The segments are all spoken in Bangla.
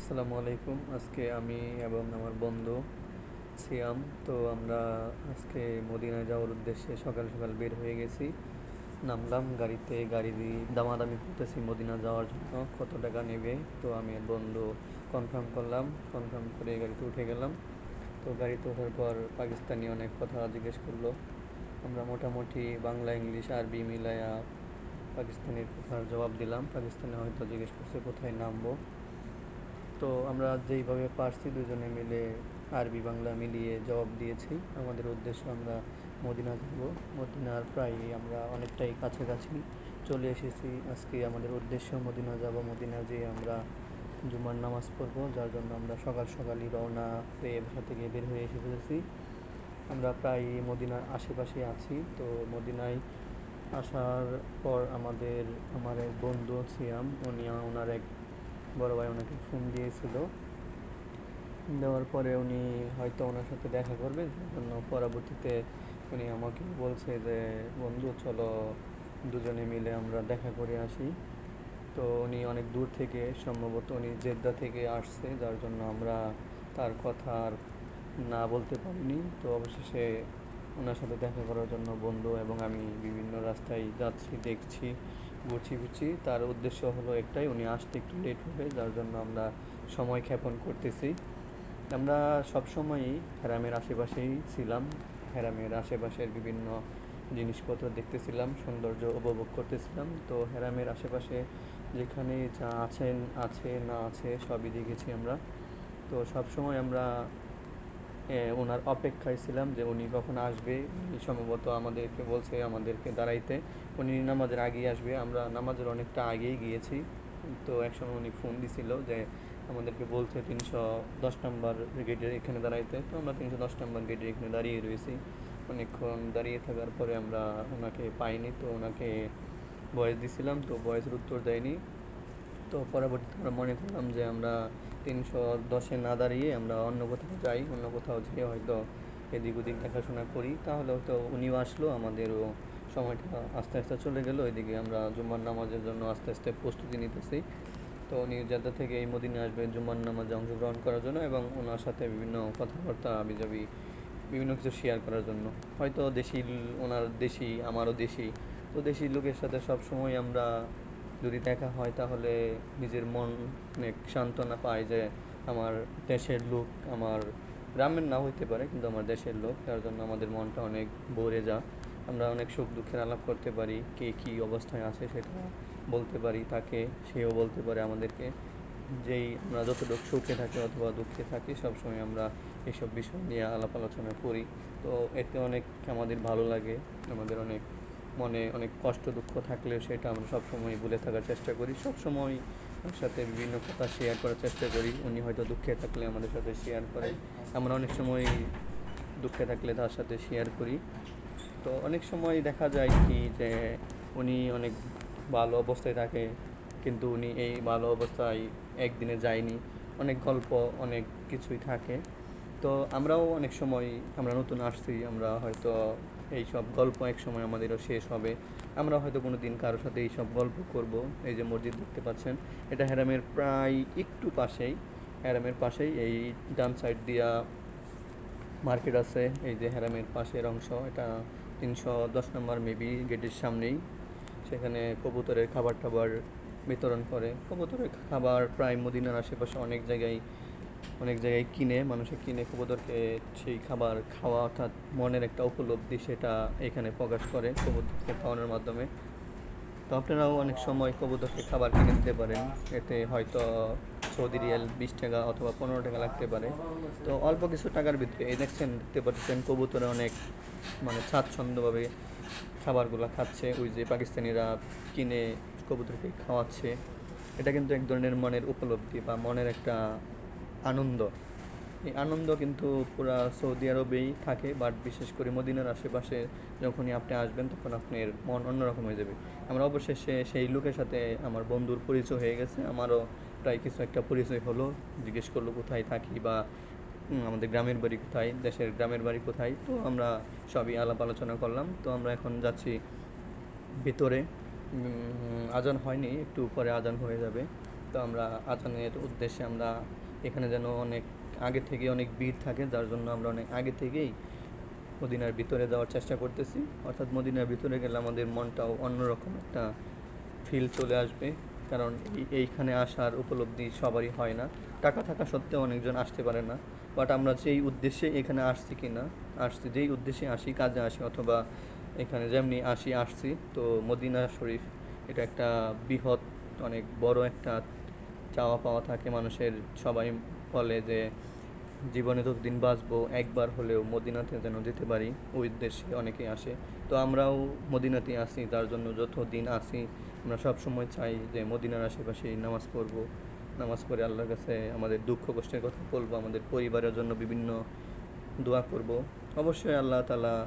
আসসালামু আলাইকুম। আজকে আমি এবং আমার বন্ধু সিয়াম, তো আমরা আজকে মদিনায় যাওয়ার উদ্দেশ্যে সকাল সকাল বের হয়ে গেছি। নামলাম গাড়িতে, গাড়ি দিয়ে দামাদামি করতেছি মদিনা যাওয়ার জন্য, কত টাকা নেবে? তো আমি বন্ধু কনফার্ম করলাম কনফার্ম করে গাড়িতে উঠে গেলাম। তো গাড়িতে ওঠার পর পাকিস্তানি অনেক কথা জিজ্ঞেস করল। আমরা মোটামুটি বাংলা, ইংলিশ, আরবি মিলায়া পাকিস্তানের কথার জবাব দিলাম। পাকিস্তানে হয়তো জিজ্ঞেস করছে, কোথায় নামবো? তো আমরা যেইভাবে পারছি দুজনে মিলে আরবি, বাংলা মিলিয়ে জবাব দিয়েছি। আমাদের উদ্দেশ্য আমরা মদিনা যাব। মদিনার প্রায় আমরা অনেকটাই কাছাকাছি চলে এসেছি। আজকে আমাদের উদ্দেশ্য মদিনা যাব। মদিনা যেয়ে আমরা জুমার নামাজ পড়ব, যার জন্য আমরা সকাল সকালই রওনা হয়ে বাসা থেকে বের হয়ে এসে পড়েছি। আমরা প্রায় মদিনার আশেপাশে আছি। তো মদিনায় আসার পর আমাদের, আমার এক বন্ধু সিয়াম উনি ওনার এক বড় ভাই ওনাকে ফোন দিয়েছিল। দেওয়ার পরে উনি হয়তো ওনার সাথে দেখা করবে জন্য পরবর্তীতে উনি আমাকে বলছে যে, বন্ধু, চলো দুজনে মিলে আমরা দেখা করে আসি। তো উনি অনেক দূর থেকে, সম্ভবত উনি জেদ্দা থেকে আসছে, যার জন্য আমরা তার কথা আর না বলতে পারিনি। তো অবশেষে ওনার সাথে দেখা করার জন্য বন্ধু এবং আমি বিভিন্ন রাস্তায় যাচ্ছি, দেখছি। ঘুরছি ফিরছি তার উদ্দেশ্য হলো একটাই, উনি আসতে একটু লেট হবে, যার জন্য আমরা সময় ক্ষেপণ করতেছি। আমরা সবসময়ই হ্যারামের আশেপাশেই ছিলাম হ্যারামের আশেপাশের বিভিন্ন জিনিসপত্র দেখতেছিলাম, সৌন্দর্য উপভোগ করতেছিলাম। তো হ্যারামের আশেপাশে যেখানে যা আছেন, আছে, না আছে, সবই দেখেছি আমরা। তো সবসময় আমরা ওনার অপেক্ষায় ছিলাম যে উনি কখন আসবে। সম্ভবত আমাদেরকে বলছে, আমাদেরকে দাঁড়াইতে। উনি নামাজের আগেই আসবে। আমরা নামাজের অনেকটা আগেই গিয়েছি। তো একসময় উনি ফোন দিছিল যে আমাদেরকে বলছে তিনশো দশ নম্বর গেটের এখানে দাঁড়াইতে। তো আমরা তিনশো দশ নম্বর গেটের এখানে দাঁড়িয়ে রয়েছি। অনেকক্ষণ দাঁড়িয়ে থাকার পরে আমরা ওনাকে পাইনি। তো ওনাকে ভয়েস দিছিলাম। তো ভয়েসের উত্তর দেয়নি। তো পরবর্তীতে আমরা মনে করলাম যে আমরা তিনশো দশে না দাঁড়িয়ে আমরা অন্য কোথাও যাই, অন্য কোথাও যেয়ে হয়তো এদিক ওদিক দেখাশোনা করি। তাহলে হয়তো উনিও আসলো, আমাদেরও সময়টা আস্তে আস্তে চলে গেলো। এদিকে আমরা জুম্মার নামাজের জন্য আস্তে আস্তে প্রস্তুতি নিতেছি। তো উনি জেদ্দা থেকে এই মদিনে আসবে জুম্মার নামাজে অংশগ্রহণ করার জন্য এবং ওনার সাথে বিভিন্ন কথাবার্তা, আবিজাবি, বিভিন্ন কিছু শেয়ার করার জন্য। হয়তো দেশি, ওনার দেশি, আমারও দেশি। তো দেশি লোকের সাথে সবসময় আমরা যদি দেখা হয় তাহলে নিজের মন অনেক সান্ত্বনা পায় যে আমার দেশের লোক আমার গ্রামের না হইতে পারে, কিন্তু আমার দেশের লোক তার জন্য আমাদের মনটা অনেক ভরে যা আমরা অনেক সুখ দুঃখের আলাপ করতে পারি, কে কী অবস্থায় আছে সেটা বলতে পারি, তাকে, সেও বলতে পারে আমাদেরকে। যেই আমরা যতটুকু সুখে থাকি অথবা দুঃখে থাকি, সবসময় আমরা এসব বিষয় নিয়ে আলাপ আলোচনা করি। তো এতে অনেক আমাদের ভালো লাগে, আমাদের অনেক মনে অনেক কষ্ট, দুঃখ থাকলে সেটা আমরা সবসময় ভুলে থাকার চেষ্টা করি। সবসময় সাথে বিভিন্ন কথা শেয়ার করার চেষ্টা করি। উনি হয়তো দুঃখে থাকলে আমাদের সাথে শেয়ার করে আমরা অনেক সময় দুঃখে থাকলে তার সাথে শেয়ার করি। তো অনেক সময় দেখা যায় কি যে উনি অনেক ভালো অবস্থায় থাকে, কিন্তু উনি এই ভালো অবস্থায় একদিনে যায়নি। অনেক গল্প, অনেক কিছুই থাকে। তো আমরাও অনেক সময় আমরা নতুন আসছি, আমরা হয়তো এই সব গল্প এক সময় আমাদেরও শেষ হবে। আমরা হয়তো কোনো দিন কারোর সাথে এই সব গল্প করব। এই যে মসজিদ দেখতে পাচ্ছেন, এটা হ্যারামের প্রায় একটু পাশেই হ্যারামের পাশেই এই ডান সাইড দিয়া মার্কেট আছে। এই যে হ্যারামের পাশের অংশ, এটা তিনশো দশ নম্বর মেবি গেটের সামনেই। সেখানে কবুতরের খাবার টাবার বিতরণ করে। কবুতরের খাবার প্রায় মদিনার আশেপাশে অনেক জায়গায় অনেক জায়গায় কিনে, মানুষে কিনে কবুতরকে সেই খাবার খাওয়া অর্থাৎ মনের একটা উপলব্ধি সেটা এখানে প্রকাশ করে কবুতরকে খাওয়ানোর মাধ্যমে। তো আপনারাও অনেক সময় কবুতরকে খাবার কিনে দিতে পারেন। এতে হয়তো সৌদি রিয়াল বিশ টাকা অথবা পনেরো টাকা লাগতে পারে। তো অল্প কিছু টাকার ভিতরে এই দেখছেন, দেখতে পাচ্ছেন কবুতরে অনেক মানে স্বাচ্ছন্দ্যভাবে খাবারগুলো খাচ্ছে। ওই যে পাকিস্তানিরা কিনে কবুতরকে খাওয়াচ্ছে। এটা কিন্তু এক ধরনের মনের উপলব্ধি বা মনের একটা আনন্দ। এই আনন্দ কিন্তু পুরা সৌদি আরবেই থাকে বাট বিশেষ করে মদিনার আশেপাশে যখনই আপনি আসবেন, তখন আপনার মন অন্যরকম হয়ে যাবে। আমরা অবশেষে সেই লোকের সাথে আমার বন্ধুর পরিচয় হয়ে গেছে। আমারও প্রায় কিছু একটা পরিচয় হলো। জিজ্ঞেস করল, কোথায় থাকি? বা আমাদের গ্রামের বাড়ি কোথায়? দেশের গ্রামের বাড়ি কোথায়? তো আমরা সবই আলাপ আলোচনা করলাম। তো আমরা এখন যাচ্ছি ভিতরে। আজান হয়নি, একটু পরে আজান হয়ে যাবে। তো আমরা আজানের উদ্দেশ্যে আমরা এখানে যেন অনেক আগে থেকে অনেক ভিড় থাকে, যার জন্য আমরা অনেক আগে থেকেই মদিনার ভিতরে যাওয়ার চেষ্টা করতেছি। অর্থাৎ মদিনার ভিতরে গেলে আমাদের মনটাও অন্যরকম একটা ফিল চলে আসবে, কারণ এই- এইখানে আসার উপলব্ধি সবারই হয় না। টাকা থাকা সত্ত্বেও অনেকজন আসতে পারে না। বাট আমরা যেই উদ্দেশ্যে এখানে আসছি কি না আসছি, যেই উদ্দেশ্যে আসি, কাজে আসি অথবা এখানে যেমনি আসি, আসছি, তো মদিনা শরীফ এটা একটা বৃহৎ, অনেক বড় একটা চাওয়া পাওয়া থাকে, মানুষের সবাই বলে যে, জীবনে যতদিন বাঁচবো, একবার হলেও মদিনাতে যেন যেতে পারি। ওই উদ্দেশ্যে অনেকেই আসে। তো আমরাও মদিনাতে আসি তার জন্য যত দিন আসি, আমরা সব সময় চাই যে মদিনার আশেপাশে নামাজ পড়ব। নামাজ পড়ে আল্লাহর কাছে আমাদের দুঃখ, কষ্টের কথা বলব, আমাদের পরিবারের জন্য বিভিন্ন দোয়া করব। অবশ্যই আল্লাহ তালা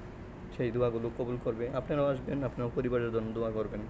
সেই দোয়াগুলো কবুল করবে। আপনারাও আসবেন, আপনার পরিবারের জন্য দোয়া করবেন।